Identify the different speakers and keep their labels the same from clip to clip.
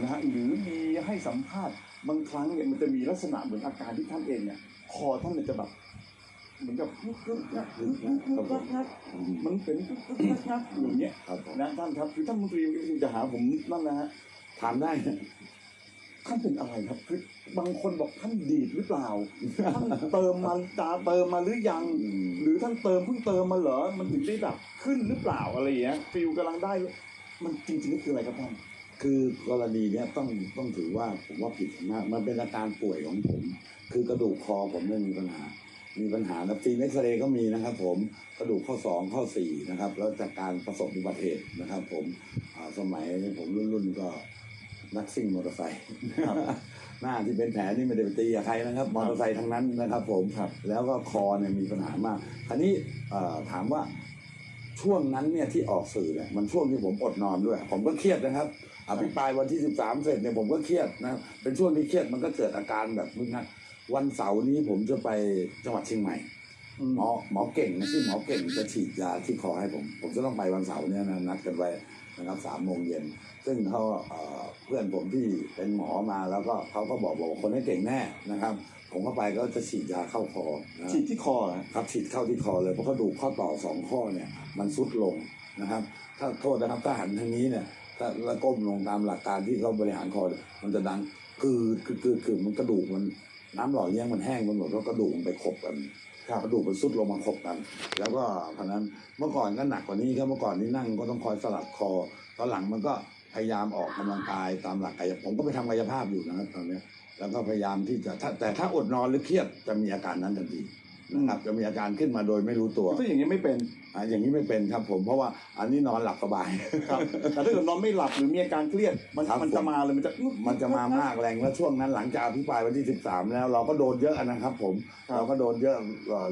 Speaker 1: นะฮะหรือมีให้สัมภาษณ์บางครั้งเนี่ยมันจะมีลักษณะเหมือนอาการที่ท่านเองเนี่ยคอท่านเนี่ยจะแบบเหมือนกับกึกกึกงักกึกกึกงักงักงักมันเป็นกึกกึกงักงักอยู่อย่างเงี้ย
Speaker 2: ครับผม
Speaker 1: นะท่านครับคือท่านมนตรีจะหาผมนั่นนะฮะ
Speaker 2: ถามได้นะ
Speaker 1: ท่านเป็นอะไรครับคือบางคนบอกท่านดีดหรือเปล่าท่านเติมมาตาเติมมาหรือยัง
Speaker 2: อืม
Speaker 1: หรือท่านเติมเพิ่งเติมมาเหรอมันถึงได้แบบขึ้นหรือเปล่าอะไรอย่างเงี้ยฟิลกำลังได้ มันจริงๆก็คืออะไรครับท่าน
Speaker 2: คือกรณีเนี้ยต้องต้องถือว่าผมว่าผิดมากมันเป็นอาการป่วยของผม คือกระดูกคอผมเนี่ยมีปัญหา มีปัญหานะฟิล์มเอ็กซเรย์ก็มีนะครับ ผมกระดูกข้อสองข้อสี่นะครับ แล้วจากการประสบอุบัติเหตุนะครับ ผมสมัยผมรุ่นๆก็นักซิ่งมอเตอร์ไซค์หน้าที่เป็นแผลนี่ไม่ได้ไปตีกับใครนะครับ มอเตอร์ไซค์ทั้งนั้นนะครับ ผม
Speaker 1: ครับ
Speaker 2: แล้วก็คอเนี่ยมีปัญหามากคราวนี้ถามว่า ช่วงนั้นเนี่ยที่ออกสื่อเนี่ยมันช่วงที่ผมอดนอนด้วย ผมก็เครียดนะครับอภิปรายวันที่สิบสามเสร็จเนี่ยผมก็เครียดนะเป็นช่วงที่เครียดมันก็เกิดอาการแบบมึนงันวันเสาร์นี้ผมจะไปจังหวัดเชียงใหม่ หมอหมอเก่งนะที่อหมอเก่งจะฉีดยาที่คอให้ผม ผมจะต้องไปวันเสาร์เนี่ยนะนัดกันไว้นะครับสามโมงเย็นซึ่งเขาเอ่อเพื่อนผมที่เป็นหมอมาแล้วก็เขาก็บอกบอกว่าคนนี้เก่งแน่นะครับ ผมก็ไปก็จะฉีดยาเข้าคอนะ
Speaker 1: ฉีดที่คอเหรอ
Speaker 2: ครับฉีดเข้าที่คอเลยเพราะเขาดูข้อต่อสองข้อเนี่ยมันซุดลงนะครับ ถ้าโทษนะครับถ้าหันทางนี้เนี่ยถ้าแล้วก้มลงตามหลักการที่เขาบริหารคอเนี่ยมันจะดังคือคือคือคือมันกระดูกมัน น้ำหล่อเลี้ยงมันแห้งไปหมดเพราะกระดูกมันไปขบกันกระดูกมันซุดลงมาขบกัน แล้วก็เพราะนั้นเมื่อก่อนก็หนักกว่านี้ครับเมื่อก่อนนี่นั่งก็ต้องคอยสลับคอตอนหลังมันก็พยายามออกกำลังกายตามหลักกายผมก็ไปทำกายภาพอยู่นะครับตอนนี้แล้วก็พยายามที่จะแต่ถ้าอดนอนหรือเครียดจะมีอาการนั้นทันที นะครับจะมีอาการขึ้นมาโดยไม่รู้ตัว
Speaker 1: ถ้าอย่างนี้ไม่เป็น
Speaker 2: อ่าอย่างนี้ไม่เป็นครับผมเพราะว่าอันนี้นอนหลับสบาย
Speaker 1: ครับแต่ถ้าเกิดนอนไม่หลับหรือมีอาการเครียดมัน
Speaker 2: ครับ
Speaker 1: มันจะ
Speaker 2: ผม
Speaker 1: มาเลยมันจะ
Speaker 2: มันจะมามากแรงแล้วช่วงนั้นหลังจากอภิปรายวันที่ 13 แล้วเราก็โดนเยอะนะครับผม
Speaker 1: ครับ
Speaker 2: เราก็โดนเยอะ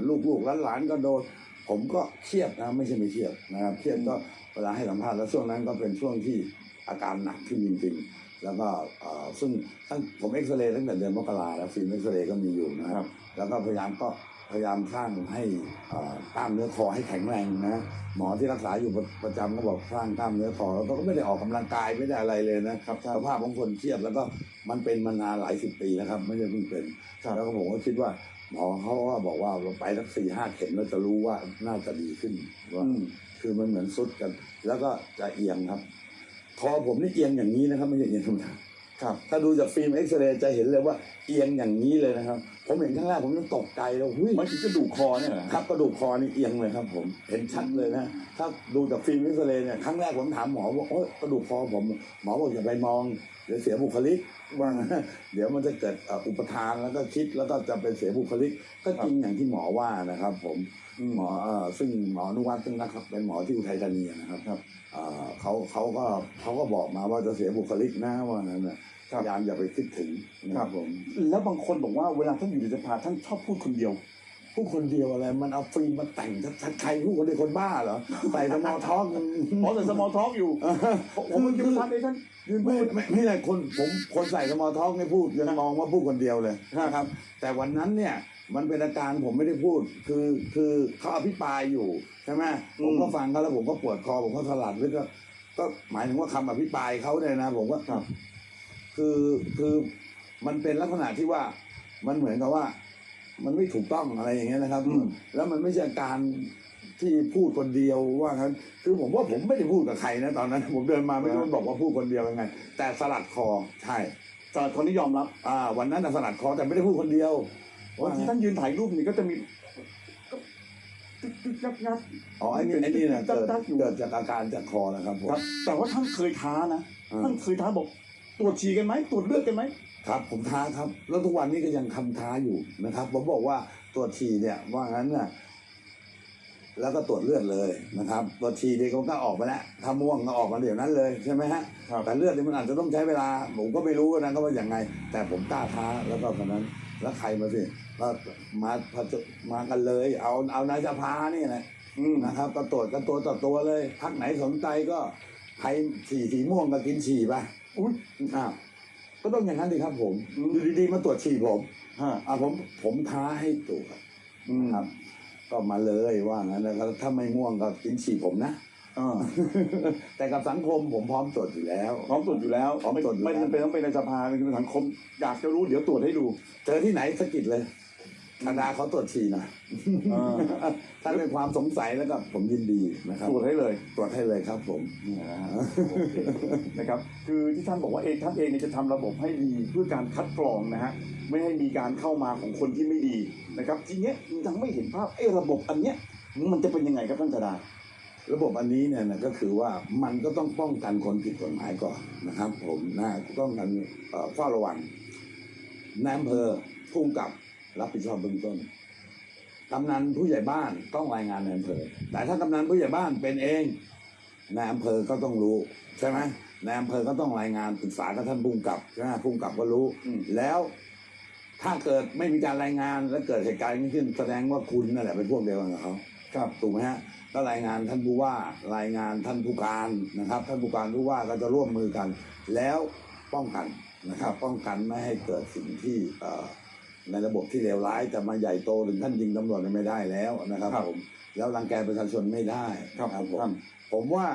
Speaker 2: ลูกลูกๆหลานๆก็โดนผมก็เครียดนะไม่ใช่ไม่เครียดนะครับเครียดก็เวลาให้สัมภาษณ์แล้วช่วงนั้นก็เป็นช่วงที่อาการหนักขึ้นจริงๆ แล้วก็เอ่อซึ่งตั้งผมเอ็กซเรย์ตั้งแต่เดือนมกราแล้วฟิล์มเอ็กซเรย์ก็มีอยู่นะค
Speaker 1: ครั
Speaker 2: รับ
Speaker 1: บ
Speaker 2: แล้วก็พยายามก็พยายามสร้างให้เอ่อกล้ามเนื้อคอให้แข็งแรงนะหมอที่รักษาอยู่ประจำก็บอกสร้างกล้ามเนื้อคอแล้วก็ไม่ได้ออกกำลังกายไม่ได้อะไรเลยนะครับสภาพของคนเครียดแล้วก็มันเป็นมานานหลายสิบปีแล้วครับ ไม่ใช่เพิ่งเป็น
Speaker 1: ครับ
Speaker 2: แล้วก็ผมก็คิดว่าหมอเขาก็บอกว่าเราไปสักสี่ห้าเข็มเราจะรู้ว่าน่าจะดีขึ้นว่า
Speaker 1: อืม
Speaker 2: คือมันเหมือนซุดกัน แล้วก็จะเอียงครับ คอผมนี่เอียงอย่างนี้นะครับ ไม่ใช่เอียงธรรมดา
Speaker 1: ครับ
Speaker 2: ถ้าดูจากฟิล์มเอ็กซเรย์จะเห็นเลยว่าเอียงอย่างนี้เลยนะครับ ผมเห็นครั้งแรกผมยังตกใจเลยหุ้ย
Speaker 1: มันคือกระดูกคอเนี่ยเหรอ
Speaker 2: ครับกระดูกคอนี่เอียงเลยครับ ผมเห็นชัดเลยนะถ้าดูจากฟิล์มเอ็กซเรย์เนี่ยครั้งแรกผมถามหมอว่าโอ๊ยกระดูกคอผมหมอบอกอย่าไปมองเดี๋ยวเสียบุคลิกว่างั้นเดี๋ยวมันจะเกิดเอ่ออุปทานแล้วก็คิดแล้วก็จะเป็นเสียบุคลิก ก็จริงอย่างที่หมอว่านะครับ ผม
Speaker 1: อืม
Speaker 2: หมอเอ่อซึ่งหมออนุวัฒน์ซึ่งนะครับ เป็นหมอที่อุทัยธานีนะครับ
Speaker 1: ครับ
Speaker 2: เอ่อเขาเขาก็เขาก็บอกมาว่าจะเสียบุคลิกนะว่างั้นนะ พ
Speaker 1: ครับ
Speaker 2: ยายามอย่าไปคิดถึงนะครับผม
Speaker 1: แล้วบางคนบอกว่าเวลาท่านอยู่ในสภาท่านชอบพูดคนเดียว
Speaker 2: ผู้คนเดียวอะไร มันเอาฟิล์มมาแต่งชัดๆใครผู้คนเดียวคนบ้าเหรอใส่สมอท้อง
Speaker 1: หมอแต่สมอลท็อกอยู่ผมผมมันจะทันไอ้ท่านยืนพู
Speaker 2: ไม่
Speaker 1: ด
Speaker 2: ไม่ไม่ใช่คนผมคนใส่สมอท้องไม่พูดยังมองว่าพูดคนเดียวเลยนะครับ แต่วันนั้นเนี่ยมันเป็นอาการผมไม่ได้พูด คือคือเขาอภิปรายอยู่ใช่ไหมผมก็ฟังเขาแล้วผมก็ปวดคอผมก็สลัดแล้วก็ก็หมายถึงว่าคำอภิปรายเขาเนี่ยนะผมก็
Speaker 1: ครับ
Speaker 2: คือคือมันเป็นลักษณะที่ว่ามันเหมือนกับว่า มันไม่ถูกต้องอะไรอย่างเงี้ยนะครับ
Speaker 1: อืม
Speaker 2: แล้วมันไม่ใช่การที่พูดคนเดียวว่างั้น คือผมว่าผมไม่ได้พูดกับใครนะตอนนั้น ผมเดินมาไม่รู้มันบอกว่าพูดคนเดียวยังไง แต่สลัดคอใช่
Speaker 1: สารคนนี้ยอมรับ
Speaker 2: อ่าวันนั้นน่ะสลัดคอแต่ไม่ได้พูดคนเดียว
Speaker 1: บางทีท่านยืนถ่ายรูปนี่ก็จะมีก็ตึ๊กตึ๊กงักงัก
Speaker 2: อ๋อไอ้นี่ไอ้นี่เนี่ย
Speaker 1: จั
Speaker 2: เกิ
Speaker 1: ด
Speaker 2: ด
Speaker 1: จัดอยู่
Speaker 2: เกิดจากอาการจากคอนะครับผม
Speaker 1: ครับแต่ว่าท่านเคยท้านะ
Speaker 2: อ่า
Speaker 1: ท่านเคยท้าบอก ตรวจฉี่กันไหมตรวจเลือดกันไหม
Speaker 2: ครับผมท้าครับ แล้วทุกวันนี้ก็ยังทำท้าอยู่นะครับ ผมบอกว่าตรวจฉี่เนี่ยว่างั้นน่ะแล้วก็ตรวจเลือดเลยนะครับตรวจฉี่เนี่ยเขาก็ออกมาแล้วถ้าม่วงก็ออกมาเดี๋ยวนั้นเลยใช่ไหมฮะ
Speaker 1: ครับ
Speaker 2: แต่เลือดนี่มันอาจจะต้องใช้เวลา ผมก็ไม่รู้นะก็ว่าอย่างไง แต่ผมกล้าท้าแล้วก็ตอนนั้น แล้วใครมาสิก็มาผจมากันเลย เอาเอานายสภานี่แหละ
Speaker 1: อืม
Speaker 2: นะครับก็ตรวจกันตัวต่อตัวเลยพักไหนสนใจก็ใครฉี่สีม่วงก็กินฉี่ไป
Speaker 1: อุ้ย
Speaker 2: อ้าวก็ต้องอย่างนั้นดิครับผม
Speaker 1: อืม
Speaker 2: อยู่ดีๆมาตรวจฉี่ผม
Speaker 1: ฮะ
Speaker 2: อ่าผมผมท้าให้ตรวจ
Speaker 1: อืม
Speaker 2: ครับ ก็มาเลยว่างั้นนะครับถ้าไม่ม่วงก็กินฉี่ผมนะ
Speaker 1: อ่า
Speaker 2: แต่กับสังคมผมพร้อมตรวจอยู่แล้ว
Speaker 1: พร้อมตรวจอยู่แล้ว
Speaker 2: พร้อมตรวจอยู่
Speaker 1: ไม่
Speaker 2: แล้ว
Speaker 1: จำเป็นต้องเป็นในสภาเป็นสังคม อยากจะรู้เดี๋ยวตรวจให้ดู
Speaker 2: เจอที่ไหนสะกิดเลย ธนาเขาตรวจฉี่หนะ
Speaker 1: อ่า
Speaker 2: ถ้าเป็นความสงสัยแล้วก็ผมยินดีนะครับ
Speaker 1: ตรวจให้เลย
Speaker 2: ตรวจให้เลยครับผม
Speaker 1: เนี่ยนะฮะโอเคนะครับ คือที่ท่านบอกว่าเองท่านเองเนี่ยจะทำระบบให้ดีเพื่อการคัดกรองนะฮะไม่ให้มีการเข้ามาของคนที่ไม่ดีนะครับ ทีเนี้ยยังไม่เห็นภาพไอ้ระบบอันเนี้ยมันจะเป็นยังไงครับท่านธดา
Speaker 2: ระบบอันนี้เนี่ยนะก็คือว่ามันก็ต้องป้องกันคนผิดกฎหมายก่อนนะครับ ผมนะต้องกันเอ่อเฝ้าระวังนายอำเภอผู้กำกับ รับผิดชอบเบื้องต้นกำนันผู้ใหญ่บ้านต้องรายงานในอำเภอ แต่ถ้ากำนันผู้ใหญ่บ้านเป็นเองในอำเภอก็ต้องรู้ใช่ไหมในอำเภอก็ต้องรายงานปรึกษากับท่านผู้กำกับใช่ไหมผู้กำกับก็รู้ แล้ว ถ้าเกิดไม่มีการรายงานและเกิดเหตุการณ์นี้ขึ้น แสดงว่าคุณนั่นแหละเป็นพวกเดียวกันกับเขา
Speaker 1: ครับ
Speaker 2: ถูกไหมฮะก็รายงานท่านผู้ว่ารายงานท่านผู้การนะครับ ท่านผู้การผู้ว่าก็จะร่วมมือกัน แล้วป้องกันนะครับ ป้องกันไม่ให้เกิดสิ่งที่เอ่อ ในระบบที่เลวร้ายจะมาใหญ่โตถึงท่านยิงตำรวจไม่ได้แล้วนะครับ
Speaker 1: ครับ
Speaker 2: ผม แล้วรังแกประชาชนไม่ได้
Speaker 1: ครับ
Speaker 2: ผม
Speaker 1: ท่าน
Speaker 2: ผมว่า